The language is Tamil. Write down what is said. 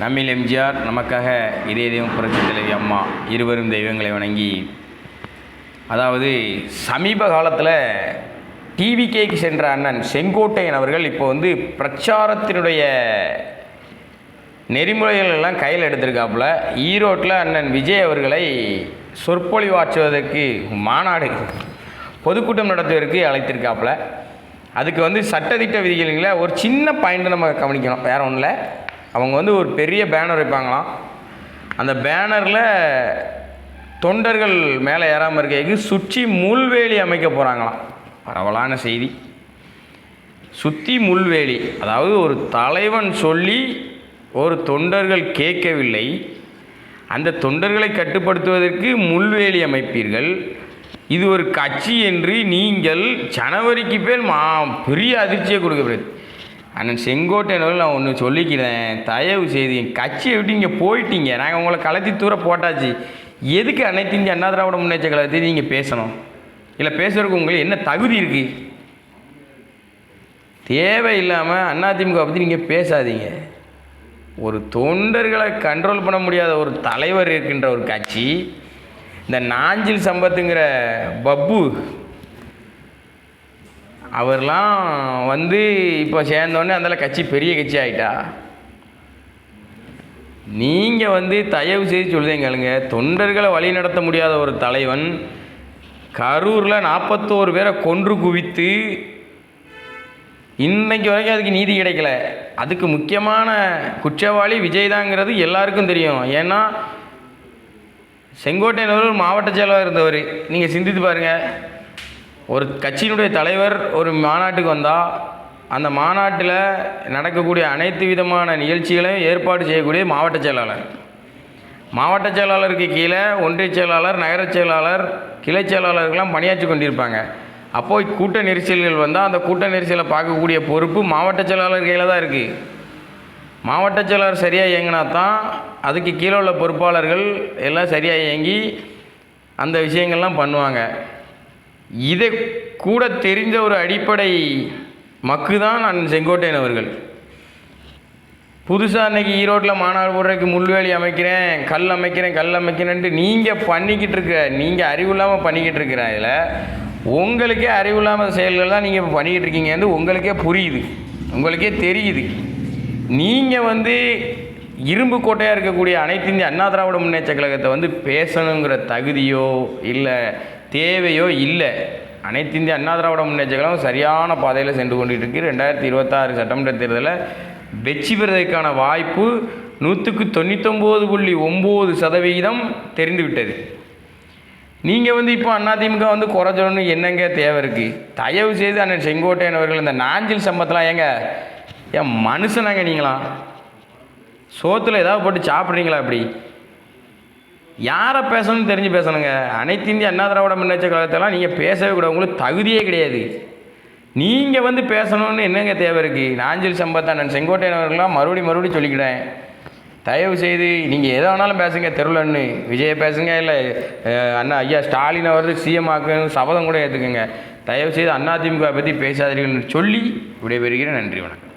நம்மில் எம்ஜிஆர் நமக்காக இதே தெய்வம் புரட்சி தலைவி அம்மா இருவரும் தெய்வங்களை வணங்கி அதாவது சமீப காலத்தில் டிவிகேக்கு சென்ற அண்ணன் செங்கோட்டையன் அவர்கள் இப்போ வந்து பிரச்சாரத்தினுடைய நெறிமுறைகள் எல்லாம் கையில் எடுத்திருக்காப்புல. ஈரோட்டில் அண்ணன் விஜய் அவர்களை சொற்பொழிவாற்றுவதற்கு மாநாடு பொதுக்கூட்டம் நடத்துவதற்கு அழைத்திருக்காப்புல. அதுக்கு வந்து சட்டத்திட்ட விதிகளில் ஒரு சின்ன பாயிண்ட் நம்ம கவனிக்கணும் வேற ஒன்றும் இல்லை. அவங்க வந்து ஒரு பெரிய பேனர் வைப்பாங்களாம். அந்த பேனரில் தொண்டர்கள் மேலே ஏறாமல் இருக்கைக்கு சுற்றி முள்வேலி அமைக்க போகிறாங்களாம் பரவலான செய்தி. சுற்றி முள்வேலி அதாவது ஒரு தலைவன் சொல்லி ஒரு தொண்டர்கள் கேட்கவில்லை. அந்த தொண்டர்களை கட்டுப்படுத்துவதற்கு முள்வேலி அமைப்பீர்கள். இது ஒரு கட்சி என்று நீங்கள் ஜனவரிக்கு பேர் மா பெரிய அதிர்ச்சியை கொடுக்கப்படுது அண்ணன் செங்கோட்டையன் நான் ஒன்று சொல்லிக்கிறேன். தயவு செய்து என் கட்சியை விட்டு இங்கே போயிட்டீங்க. நாங்கள் உங்களை கலத்தி தூர போட்டாச்சு. எதுக்கு அனைத்து இந்திய அண்ணா திராவிட முன்னேற்ற கழகத்தை நீங்கள் பேசணும்? இல்லை பேசுறதுக்கு உங்களுக்கு என்ன தகுதி இருக்குது தேவையில்லாமல் அதிமுக பற்றி நீங்கள் பேசாதீங்க. ஒரு தொண்டர்களை கண்ட்ரோல் பண்ண முடியாத ஒரு தலைவர் இருக்கின்ற ஒரு கட்சி இந்த நாஞ்சில் சம்பத்துங்கிற பப்பு அவர்லாம் வந்து இப்போ சேர்ந்தோடனே அந்த கட்சி பெரிய கட்சி ஆகிட்டா நீங்கள் வந்து தயவு செய்து சொல்லுதேங்களுங்க தொண்டர்களை வழி நடத்த முடியாத ஒரு தலைவன் கரூரில் நாற்பத்தோரு பேரை கொன்று குவித்து இன்றைக்கு வரைக்கும் அதுக்கு நீதி கிடைக்கல. அதுக்கு முக்கியமான குற்றவாளி விஜய்தாங்கிறது எல்லாருக்கும் தெரியும். ஏன்னா செங்கோட்டையன் ஒரு மாவட்ட செயலாளர் இருந்தவர். நீங்கள் சிந்தித்து பாருங்கள் ஒரு கட்சியினுடைய தலைவர் ஒரு மாநாட்டுக்கு வந்தால் அந்த மாநாட்டில் நடக்கக்கூடிய அனைத்து விதமான நிகழ்ச்சிகளையும் ஏற்பாடு செய்யக்கூடிய மாவட்ட செயலாளர். மாவட்ட செயலாளருக்கு கீழே ஒன்றிய செயலாளர் நகரச் செயலாளர் கிளை செயலாளர்கள்லாம் பணியாற்றி கொண்டிருப்பாங்க. அப்போது கூட்ட நெரிசல்கள் வந்தால் அந்த கூட்ட நெரிசலை பார்க்கக்கூடிய பொறுப்பு மாவட்ட செயலாளர் கையில் தான் இருக்குது மாவட்ட செயலாளர் சரியாக இயங்கினா தான் அதுக்கு கீழே உள்ள பொறுப்பாளர்கள் எல்லாம் சரியாக இயங்கி அந்த விஷயங்கள்லாம் பண்ணுவாங்க. இதை கூட தெரிந்த ஒரு அடிப்படை மக்கு தான் நான் செங்கோட்டையன் அவர்கள். புதுசாக இன்றைக்கி ஈரோட்டில் மாநாடு போடுறதுக்கு முள்வேலி அமைக்கிறேன் கல் அமைக்கிறேன் கல் அமைக்கிறேன்ட்டு நீங்கள் பண்ணிக்கிட்டு இருக்க நீங்கள் அறிவு இல்லாமல் பண்ணிக்கிட்டு இருக்கிற இதில் உங்களுக்கே அறிவு இல்லாமல் செயல்கள் தான் நீங்கள் இப்போ பண்ணிக்கிட்டு இருக்கீங்கன்னு உங்களுக்கே புரியுது. உங்களுக்கே தெரியுது. நீங்கள் வந்து இரும்பு கோட்டையாக இருக்கக்கூடிய அனைத்து இந்திய அண்ணா திராவிட முன்னேற்ற கழகத்தை வந்து பேசணுங்கிற தகுதியோ இல்லை தேவையோ இல்லை. அனைத்து இந்திய அண்ணா திராவிட முன்னேற்ற கழகம் சரியான பாதையில் சென்று கொண்டுட்டு இருக்கு ரெண்டாயிரத்தி இருபத்தாறு சட்டமன்ற தேர்தலில் வெற்றி பெறுவதற்கான வாய்ப்பு நூற்றுக்கு தொண்ணூத்தொம்பது புள்ளி ஒம்பது சதவிகிதம் தெரிந்து விட்டது. நீங்கள் வந்து இப்போ அதிமுக வந்து குறை சொல்லணும் என்னங்க தேவை இருக்குது தயவு செய்து அண்ணன் செங்கோட்டையன் அவர்கள் இந்த நாஞ்சில் சம்பத்தெலாம் ஏங்க. ஏன் மனுஷனாங்க நீங்களாம்? சோத்தில் ஏதாவது போட்டு சாப்பிட்றீங்களா அப்படி? யாரை பேசணும்னு தெரிஞ்சு பேசணுங்க. அனைத்து இந்திய அண்ணா திராவிட முன்னேற்ற கழகத்தெல்லாம் நீங்கள் பேசவே கூடாது. உங்களுக்கு தகுதியே கிடையாது. நீங்கள் வந்து பேசணும்னு என்னங்க தேவை இருக்குது நாஞ்சில் சம்பத்தானன் செங்கோட்டையன் அவர்களாம் மறுபடியும் மறுபடியும் சொல்லிக்கிறேன். தயவு செய்து நீங்கள் எதை வேணாலும் பேசுங்க தெருளன்னு விஜய பேசுங்க இல்லை அண்ணா ஐயா ஸ்டாலின் அவர்கள் சிஎம் ஆக்கணும் சபதம் கூட ஏற்றுக்குங்க தயவு செய்து அதிமுக பற்றி பேசாதீர்கள்னு சொல்லி விடைபெறுகிறேன். நன்றி வணக்கம்.